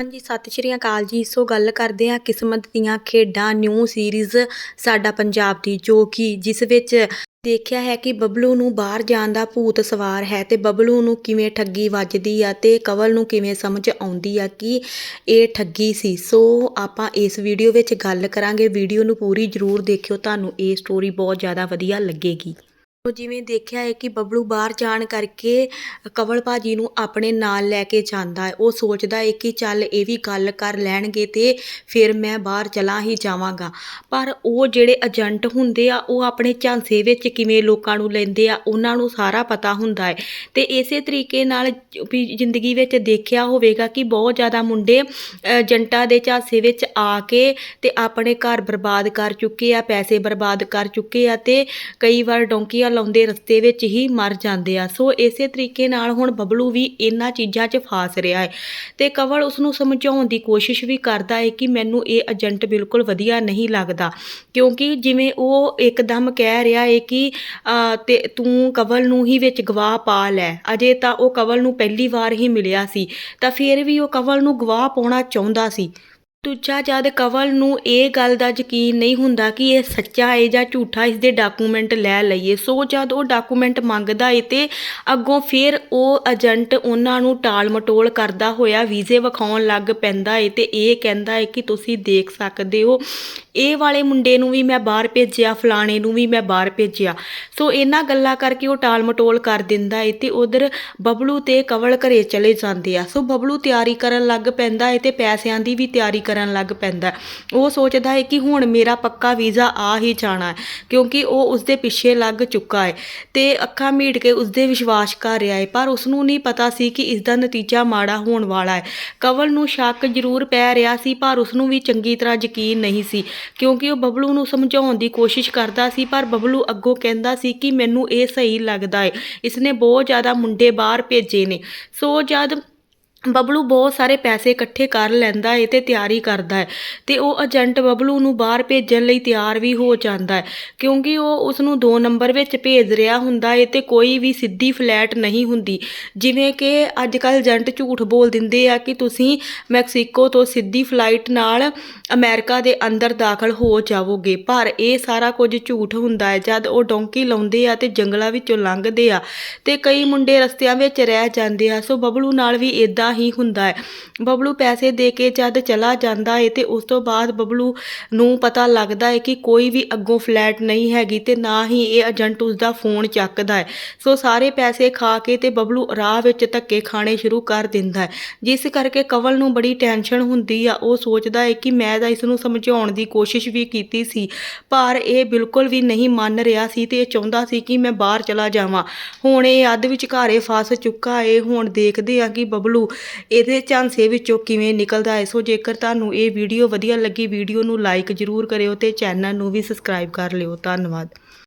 ਹਾਂਜੀ, ਸਤਿ ਸ਼੍ਰੀ ਅਕਾਲ ਜੀ। ਸੋ ਗੱਲ ਕਰਦੇ ਹਾਂ ਕਿਸਮਤ ਦੀਆਂ ਖੇਡਾਂ ਨਿਊ ਸੀਰੀਜ਼ ਸਾਡਾ ਪੰਜਾਬ ਦੀ, ਜੋ ਕਿ ਜਿਸ ਵਿੱਚ ਦੇਖਿਆ ਹੈ ਕਿ ਬਬਲੂ ਨੂੰ ਬਾਹਰ ਜਾਣ ਦਾ ਭੂਤ ਸਵਾਰ ਹੈ ਤੇ ਬਬਲੂ ਨੂੰ ਕਿਵੇਂ ਠੱਗੀ ਵੱਜਦੀ ਆ ਤੇ ਕਵਲ ਨੂੰ ਕਿਵੇਂ ਸਮਝ ਆਉਂਦੀ ਆ ਕਿ ਇਹ ਠੱਗੀ ਸੀ। ਸੋ ਆਪਾਂ ਇਸ ਵੀਡੀਓ ਵਿੱਚ ਗੱਲ ਕਰਾਂਗੇ। ਵੀਡੀਓ ਨੂੰ ਪੂਰੀ ਜ਼ਰੂਰ ਦੇਖਿਓ, ਤੁਹਾਨੂੰ ਇਹ ਸਟੋਰੀ ਬਹੁਤ ਜ਼ਿਆਦਾ ਵਧੀਆ ਲੱਗੇਗੀ। ਸੋ ਜਿਵੇਂ ਦੇਖਿਆ ਹੈ ਕਿ ਬਬਲੂ ਬਾਹਰ ਜਾਣ ਕਰਕੇ ਕਵਲ ਭਾਜੀ ਨੂੰ ਆਪਣੇ ਨਾਲ ਲੈ ਕੇ ਜਾਂਦਾ ਹੈ। ਉਹ ਸੋਚਦਾ ਹੈ ਕਿ ਚੱਲ ਇਹ ਵੀ ਗੱਲ ਕਰ ਲੈਣਗੇ ਤੇ ਫਿਰ ਮੈਂ ਬਾਹਰ ਚਲਾ ਹੀ ਜਾਵਾਂਗਾ। ਪਰ ਉਹ ਜਿਹੜੇ ਏਜੰਟ ਹੁੰਦੇ ਆ, ਉਹ ਆਪਣੇ ਝਾਂਸੇ ਵਿੱਚ ਕਿਵੇਂ ਲੋਕਾਂ ਨੂੰ ਲੈਂਦੇ ਆ, ਉਹਨਾਂ ਨੂੰ ਸਾਰਾ ਪਤਾ ਹੁੰਦਾ ਹੈ। ਤੇ ਇਸੇ ਤਰੀਕੇ ਨਾਲ ਵੀ ਜ਼ਿੰਦਗੀ ਵਿੱਚ ਦੇਖਿਆ ਹੋਵੇਗਾ ਕਿ ਬਹੁਤ ਜ਼ਿਆਦਾ ਮੁੰਡੇ ਏਜੰਟਾਂ ਦੇ ਝਾਂਸੇ ਵਿੱਚ ਆ ਕੇ ਤੇ ਆਪਣੇ ਘਰ ਬਰਬਾਦ ਕਰ ਚੁੱਕੇ ਆ, ਪੈਸੇ ਬਰਬਾਦ ਕਰ ਚੁੱਕੇ ਆ ਤੇ ਕਈ ਵਾਰ ਡੋਂਕੀਆਂ ਲਾਉਂਦੇ ਰਸਤੇ ਵਿੱਚ ਹੀ ਮਰ ਜਾਂਦੇ ਆ। ਸੋ ਇਸੇ ਤਰੀਕੇ ਨਾਲ ਹੁਣ ਬਬਲੂ ਵੀ ਇਹਨਾਂ ਚੀਜ਼ਾਂ 'ਚ ਫਾਸ ਰਿਹਾ ਹੈ ਤੇ ਕਵਲ ਉਸ ਨੂੰ ਸਮਝਾਉਣ ਦੀ ਕੋਸ਼ਿਸ਼ ਵੀ ਕਰਦਾ ਹੈ ਕਿ ਮੈਨੂੰ ਇਹ ਏਜੰਟ ਬਿਲਕੁਲ ਵਧੀਆ ਨਹੀਂ ਲੱਗਦਾ। ਕਿਉਂਕਿ ਜਿਵੇਂ ਉਹ ਇੱਕਦਮ ਕਹਿ ਰਿਹਾ ਹੈ ਕਿ ਤੇ ਤੂੰ ਕਵਲ ਨੂੰ ਹੀ ਵਿੱਚ ਗਵਾਹ ਪਾ ਲੈ। ਅਜੇ ਤਾਂ ਉਹ ਕਵਲ ਨੂੰ ਪਹਿਲੀ ਵਾਰ ਹੀ ਮਿਲਿਆ ਸੀ। ਤਾਂ ਫਿਰ ਵੀ ਉਹ ਕਵਲ ਨੂੰ ਗਵਾਹ ਪਾਉਣਾ ਚਾਹੁੰਦਾ ਸੀ। ਦੂਜਾ ਜਦ ਕਵਲ ਨੂੰ ਇਹ ਗੱਲ ਦਾ ਯਕੀਨ ਨਹੀਂ ਹੁੰਦਾ ਕਿ ਇਹ ਸੱਚਾ ਹੈ ਜਾਂ ਝੂਠਾ ਇਸਦੇ ਡਾਕੂਮੈਂਟ ਲੈ ਲਈਏ। ਸੋ ਜਦ ਉਹ ਡਾਕੂਮੈਂਟ ਮੰਗਦਾ ਏ ਤੇ ਅੱਗੋਂ ਫਿਰ ਉਹ ਏਜੰਟ ਉਹਨਾਂ ਨੂੰ ਟਾਲ ਮਟੋਲ ਕਰਦਾ ਹੋਇਆ ਵੀਜ਼ੇ ਵਿਖਾਉਣ ਲੱਗ ਪੈਂਦਾ ਏ ਤੇ ਇਹ ਕਹਿੰਦਾ ਏ ਕਿ ਤੁਸੀਂ ਦੇਖ ਸਕਦੇ ਹੋ, ਇਹ ਵਾਲੇ ਮੁੰਡੇ ਨੂੰ ਵੀ ਮੈਂ ਬਾਹਰ ਭੇਜਿਆ, ਫਲਾਣੇ ਨੂੰ ਵੀ ਮੈਂ ਬਾਹਰ ਭੇਜਿਆ। ਸੋ ਇਹਨਾਂ ਗੱਲਾਂ ਕਰਕੇ ਉਹ ਟਾਲ ਮਟੋਲ ਕਰ ਦਿੰਦਾ ਏ ਤੇ ਉਧਰ ਬਬਲੂ ਤੇ ਕਵਲ ਘਰੇ ਚਲੇ ਜਾਂਦੇ ਆ। ਸੋ ਬਬਲੂ ਤਿਆਰੀ ਕਰਨ ਲੱਗ ਪੈਂਦਾ ਏ ਤੇ ਪੈਸਿਆਂ ਦੀ ਵੀ ਤਿਆਰੀ ਕਰਨ ਲੱਗ ਪੈਂਦਾ। ਉਹ ਸੋਚਦਾ ਹੈ ਕਿ ਹੁਣ ਮੇਰਾ ਪੱਕਾ ਵੀਜ਼ਾ ਆ ਹੀ ਜਾਣਾ ਹੈ ਕਿਉਂਕਿ ਉਹ ਉਸਦੇ ਪਿੱਛੇ ਲੱਗ ਚੁੱਕਾ ਹੈ ਤੇ ਅੱਖਾਂ ਮੀਟ ਕੇ ਉਸਦੇ ਵਿਸ਼ਵਾਸ ਕਰ ਰਿਹਾ ਹੈ ਪਰ ਉਸ ਨੂੰ ਨਹੀਂ ਪਤਾ ਸੀ ਕਿ ਇਸ ਦਾ ਨਤੀਜਾ ਮਾੜਾ ਹੋਣ ਵਾਲਾ ਹੈ ਕਵਲ ਨੂੰ ਸ਼ੱਕ ਜ਼ਰੂਰ ਪੈ ਰਿਹਾ ਸੀ, ਪਰ ਉਸ ਨੂੰ ਵੀ ਚੰਗੀ ਤਰ੍ਹਾਂ ਯਕੀਨ ਨਹੀਂ ਸੀ, ਕਿਉਂਕਿ ਉਹ ਬਬਲੂ ਨੂੰ ਸਮਝਾਉਣ ਦੀ ਕੋਸ਼ਿਸ਼ ਕਰਦਾ ਸੀ, ਪਰ ਬਬਲੂ ਅੱਗੋਂ ਕਹਿੰਦਾ ਸੀ ਕਿ ਮੈਨੂੰ ਇਹ ਸਹੀ ਲੱਗਦਾ ਹੈ ਇਸਨੇ ਬਹੁਤ ਜ਼ਿਆਦਾ ਮੁੰਡੇ ਬਾਹਰ ਭੇਜੇ ਨੇ। ਸੋ ਜਦ ਬਬਲੂ ਬਹੁਤ ਸਾਰੇ ਪੈਸੇ ਇਕੱਠੇ ਕਰ ਲੈਂਦਾ ਏ ਤੇ ਤਿਆਰੀ ਕਰਦਾ ਹੈ ਤੇ ਉਹ ਏਜੰਟ ਬਬਲੂ ਨੂੰ ਬਾਹਰ ਭੇਜਣ ਲਈ ਤਿਆਰ ਵੀ ਹੋ ਜਾਂਦਾ ਹੈ ਕਿਉਂਕਿ ਉਹ ਉਸ ਨੂੰ 2 ਨੰਬਰ ਵਿੱਚ ਭੇਜ ਰਿਹਾ ਹੁੰਦਾ ਏ ਤੇ ਕੋਈ ਵੀ ਸਿੱਧੀ ਫਲੈਟ ਨਹੀਂ ਹੁੰਦੀ। ਜਿਵੇਂ ਕਿ ਅੱਜ ਕੱਲ ਏਜੰਟ ਝੂਠ ਬੋਲ ਦਿੰਦੇ ਆ ਕਿ ਤੁਸੀਂ ਮੈਕਸੀਕੋ ਤੋਂ ਸਿੱਧੀ ਫਲਾਈਟ ਨਾਲ ਅਮਰੀਕਾ ਦੇ ਅੰਦਰ ਦਾਖਲ ਹੋ ਜਾਵੋਗੇ, ਪਰ ਇਹ ਸਾਰਾ ਕੁਝ ਝੂਠ ਹੁੰਦਾ ਹੈ ਜਦ ਉਹ ਡੋਂਕੀ ਲਾਉਂਦੇ ਆ ਤੇ ਜੰਗਲਾਂ ਵਿੱਚੋਂ ਲੰਘਦੇ ਆ ਤੇ ਕਈ ਮੁੰਡੇ ਰਸਤਿਆਂ ਵਿੱਚ ਰਹਿ ਜਾਂਦੇ ਆ, ਸੋ ਬਬਲੂ ਨਾਲ ਵੀ ਇਦਾਂ ਹੀ ਹੁੰਦਾ ਹੈ। ਬਬਲੂ ਪੈਸੇ ਦੇ ਕੇ ਜਦ ਚਲਾ ਜਾਂਦਾ ਹੈ ਤੇ ਉਸ ਤੋਂ ਬਾਅਦ ਬਬਲੂ ਨੂੰ ਪਤਾ ਲੱਗਦਾ ਹੈ ਕਿ ਕੋਈ ਵੀ ਅੱਗੋਂ ਫਲੈਟ ਨਹੀਂ ਹੈਗੀ ਤੇ ਨਾ ਹੀ ਇਹ ਏਜੰਟ ਉਸ ਦਾ ਫੋਨ ਚੱਕਦਾ ਹੈ। ਸੋ ਸਾਰੇ ਪੈਸੇ ਖਾ ਕੇ ਤੇ ਬਬਲੂ ਰਾਹ ਵਿੱਚ ਧੱਕੇ ਖਾਣੇ ਸ਼ੁਰੂ ਕਰ ਦਿੰਦਾ ਹੈ। ਜਿਸ ਕਰਕੇ ਕਵਲ ਨੂੰ ਬੜੀ ਟੈਨਸ਼ਨ ਹੁੰਦੀ ਆ। ਉਹ ਸੋਚਦਾ ਹੈ ਕਿ ਮੈਂ ਤਾਂ ਇਸ ਨੂੰ ਸਮਝਾਉਣ ਦੀ ਕੋਸ਼ਿਸ਼ ਵੀ ਕੀਤੀ ਸੀ, ਪਰ ਇਹ ਬਿਲਕੁਲ ਵੀ ਨਹੀਂ ਮੰਨ ਰਿਹਾ ਸੀ ਤੇ ਇਹ ਚਾਹੁੰਦਾ ਸੀ ਕਿ ਮੈਂ ਬਾਹਰ ਚਲਾ ਜਾਵਾਂ। ਹੁਣ ਇਹ ਅੱਧ ਵਿਚਕਾਰੇ ਫਸ ਚੁੱਕਾ ਏ। ਹੁਣ ਦੇਖਦੇ ਆ ਕਿ ਬਬਲੂ ਇਹਦੇ ਝਾਂਸੇ ਵਿੱਚੋਂ ਕਿਵੇਂ ਨਿਕਲਦਾ ਹੈ? ਸੋ ਜੇਕਰ ਤੁਹਾਨੂੰ ਇਹ ਵੀਡੀਓ ਵਧੀਆ ਲੱਗੀ, ਵੀਡੀਓ ਨੂੰ ਲਾਈਕ ਜ਼ਰੂਰ ਕਰਿਓ ਤੇ ਚੈਨਲ ਨੂੰ ਵੀ ਸਬਸਕ੍ਰਾਈਬ ਕਰ ਲਿਓ। ਧੰਨਵਾਦ।